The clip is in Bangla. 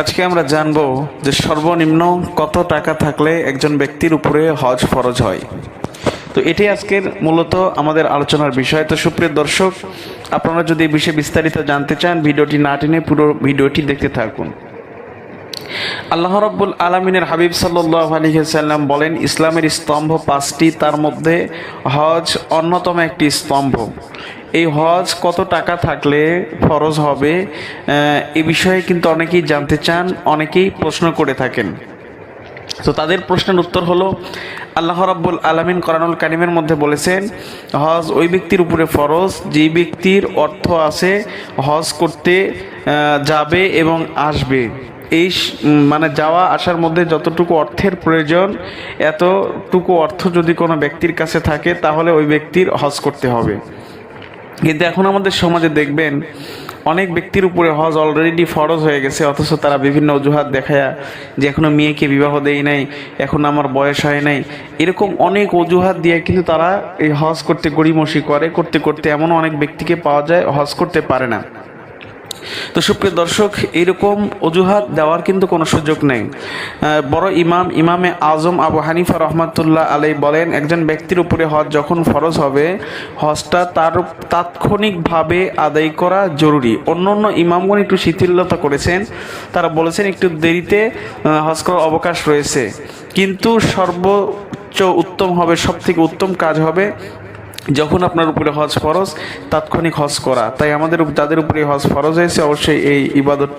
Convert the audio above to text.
আজকে আমরা জানব যে সর্বনিম্ন কত টাকা থাকলে একজন ব্যক্তির উপরে হজ ফরজ হয়। তো এটি আজকের মূলত আমাদের আলোচনার বিষয়। তো সুপ্রিয় দর্শক, আপনারা যদি এই বিষয়ে বিস্তারিত জানতে চান, ভিডিওটি না টেনে পুরো ভিডিওটি দেখতে থাকুন। আল্লাহ রব্বুল আলমিনের হাবিব সাল্লাহ আলহিহাল্লাম বলেন, ইসলামের স্তম্ভ পাঁচটি, তার মধ্যে হজ অন্যতম একটি স্তম্ভ। এই হজ কত টাকা থাকলে ফরজ হবে? এ বিষয়ে কিন্তু অনেকেই জানতে চান, অনেকেই প্রশ্ন করে থাকেন। তো তাদের প্রশ্নের উত্তর হলো, আল্লাহ রাব্বুল আলামিন করানুল কারিমের মধ্যে বলেছেন, হজ ওই ব্যক্তির উপরে ফরজ, যেই ব্যক্তির অর্থ আছে হজ করতে যাবে এবং আসবে। এই মানে যাওয়া আসার মধ্যে যতটুকু অর্থের প্রয়োজন, এতটুকু অর্থ যদি কোনো ব্যক্তির কাছে থাকে, তাহলে ওই ব্যক্তির হজ করতে হবে। কিন্তু এখন আমাদের সমাজে দেখবেন, অনেক ব্যক্তির উপরে হজ অলরেডি ফরজ হয়ে গেছে, অথচ তারা বিভিন্ন অজুহাত দেখায় যে এখনও মেয়েকে বিবাহ দেই নাই, এখন আমার বয়স হয় নাই। এরকম অনেক অজুহাত দিয়ে কিন্তু তারা এই হজ করতে গড়িমসি করে, করতে করতে এমন অনেক ব্যক্তিকে পাওয়া যায়, হজ করতে পারে না। তো সুপ্রিয় দর্শক, এরকম অজুহাত দেওয়ার কিন্তু কোনো সুযোগ নেই। বড় ইমাম, ইমামে আজম আবু হানিফা রহমাতুল্লাহ আলাই বলেন, একজন ব্যক্তির উপরে হজ যখন ফরজ হবে, হজটা তার তাৎক্ষণিকভাবে আদায় করা জরুরি। অন্য অন্য ইমামগণ একটু শিথিলতা করেছেন। তারা বলেছেন, একটু দেরিতে হজ করার অবকাশ রয়েছে। কিন্তু সর্বোচ্চ উত্তম হবে সব থেকে উত্তম কাজ হবে যখন আপনার উপরে হজ ফরজ, তাৎক্ষণিক হজ করা। তাই আমাদের তাদের উপরে হজ ফরজ হয়েছে, অবশ্যই এই ইবাদত